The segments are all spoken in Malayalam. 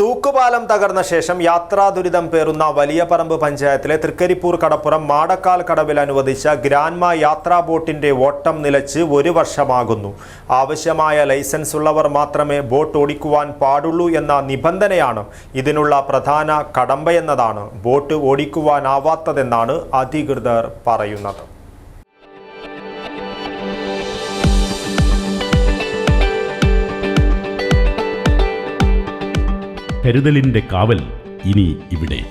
തൂക്കുപാലം തകർന്ന ശേഷം യാത്രാ ദുരിതം പേറുന്ന വലിയ പറമ്പ് പഞ്ചായത്തിലെ തൃക്കരിപ്പൂർ കടപ്പുറം മാടക്കാൽ കടവിൽ അനുവദിച്ച ഗ്രാൻമ യാത്രാ ബോട്ടിന്റെ ഓട്ടം നിലച്ച് ഒരു വർഷമാകുന്നു. ആവശ്യമായ ലൈസൻസ് ഉള്ളവർ മാത്രമേ ബോട്ട് ഓടിക്കുവാൻ പാടുള്ളൂ എന്ന നിബന്ധനയാണ് ഇതിനുള്ള പ്രധാന കടമ്പയെന്നതാണ് ബോട്ട് ഓടിക്കുവാനാവാത്തതെന്നാണ് അധികൃതർ പറയുന്നത്. കരുതലിന്റെ കാവൽ ഇനി ഇവിടെ.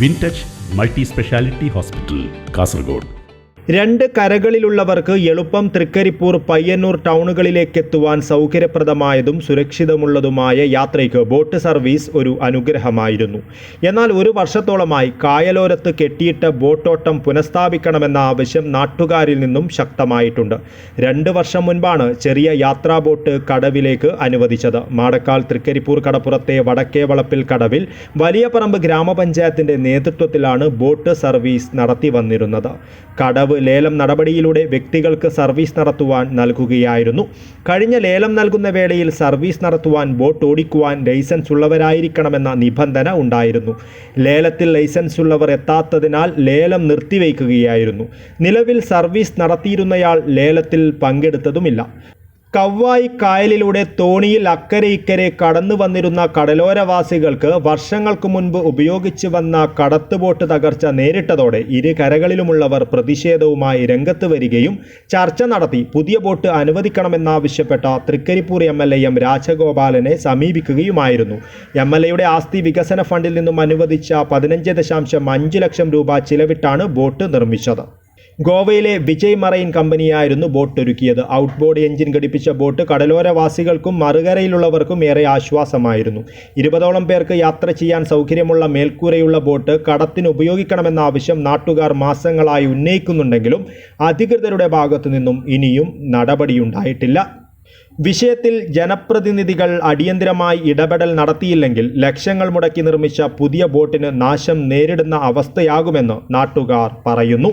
Vintouch multi speciality hospital Kasaragod. രണ്ട് കരകളിലുള്ളവർക്ക് എളുപ്പം തൃക്കരിപ്പൂർ പയ്യന്നൂർ ടൗണുകളിലേക്ക് എത്തുവാൻ സൗകര്യപ്രദമായതും സുരക്ഷിതമുള്ളതുമായ യാത്രയ്ക്ക് ബോട്ട് സർവീസ് ഒരു അനുഗ്രഹമായിരുന്നു. എന്നാൽ ഒരു വർഷത്തോളമായി കായലോരത്ത് കെട്ടിയിട്ട ബോട്ടോട്ടം പുനഃസ്ഥാപിക്കണമെന്ന ആവശ്യം നാട്ടുകാരിൽ നിന്നും ശക്തമായിട്ടുണ്ട്. രണ്ട് വർഷം മുൻപാണ് ചെറിയ യാത്രാ ബോട്ട് കടവിലേക്ക് അനുവദിച്ചത്. മാടക്കാൽ തൃക്കരിപ്പൂർ കടപ്പുറത്തെ വടക്കേ വളപ്പിൽ കടവിൽ വലിയപറമ്പ് ഗ്രാമപഞ്ചായത്തിന്റെ നേതൃത്വത്തിലാണ് ബോട്ട് സർവീസ് നടത്തി വന്നിരുന്നത്. കടവ് ലേലം നടപടിയിലൂടെ വ്യക്തികൾക്ക് സർവീസ് നടത്തുവാൻ നൽകുകയായിരുന്നു. കഴിഞ്ഞ ലേലം നൽകുന്ന വേളയിൽ സർവീസ് നടത്തുവാൻ ബോട്ട് ഓടിക്കുവാൻ ലൈസൻസ് ഉള്ളവരായിരിക്കണമെന്ന നിബന്ധന ഉണ്ടായിരുന്നു. ലേലത്തിൽ ലൈസൻസ് ഉള്ളവർ എത്താത്തതിനാൽ ലേലം നിർത്തിവെക്കുകയായിരുന്നു നിലവിൽ സർവീസ് നടത്തിയിരുന്നയാൾ ലേലത്തിൽ പങ്കെടുത്തതുമില്ല. കവ്വായി കായലിലൂടെ തോണിയിൽ അക്കരെ ഇക്കരെ കടന്നു വന്നിരുന്ന കടലോരവാസികൾക്ക് വർഷങ്ങൾക്ക് മുൻപ് ഉപയോഗിച്ചു വന്ന കടത്തുബോട്ട് തകർച്ച നേരിട്ടതോടെ ഇരു കരകളിലുമുള്ളവർ പ്രതിഷേധവുമായി രംഗത്ത് വരികയും ചർച്ച നടത്തി പുതിയ boat അനുവദിക്കണമെന്നാവശ്യപ്പെട്ട Trikaripur M L A M രാജഗോപാലനെ സമീപിക്കുകയുമായിരുന്നു. എം എൽ എയുടെ ആസ്തി വികസന ഫണ്ടിൽ നിന്നും അനുവദിച്ച പതിനഞ്ച് ദശാംശം അഞ്ച് ലക്ഷം രൂപ ചിലവിട്ടാണ് ബോട്ട് നിർമ്മിച്ചത്. ഗോവയിലെ വിജയ് മറൈൻ കമ്പനിയായിരുന്നു ബോട്ട് ഒരുക്കിയത് ഔട്ട്ബോർഡ് എഞ്ചിൻ ഘടിപ്പിച്ച ബോട്ട് കടലോരവാസികൾക്കും മറുകരയിലുള്ളവർക്കും ഏറെ ആശ്വാസമായിരുന്നു. ഇരുപതോളം പേർക്ക് യാത്ര ചെയ്യാൻ സൗകര്യമുള്ള മേൽക്കൂരയുള്ള ബോട്ട് കടത്തിന് ഉപയോഗിക്കണമെന്ന ആവശ്യം നാട്ടുകാർ മാസങ്ങളായി ഉന്നയിക്കുന്നുണ്ടെങ്കിലും അധികൃതരുടെ ഭാഗത്തു നിന്നും ഇനിയും നടപടിയുണ്ടായിട്ടില്ല. വിഷയത്തിൽ ജനപ്രതിനിധികൾ അടിയന്തരമായി ഇടപെടൽ നടത്തിയില്ലെങ്കിൽ ലക്ഷങ്ങൾ മുടക്കി നിർമ്മിച്ച പുതിയ ബോട്ടിന് നാശം നേരിടുന്ന അവസ്ഥയാകുമെന്ന് നാട്ടുകാർ പറയുന്നു.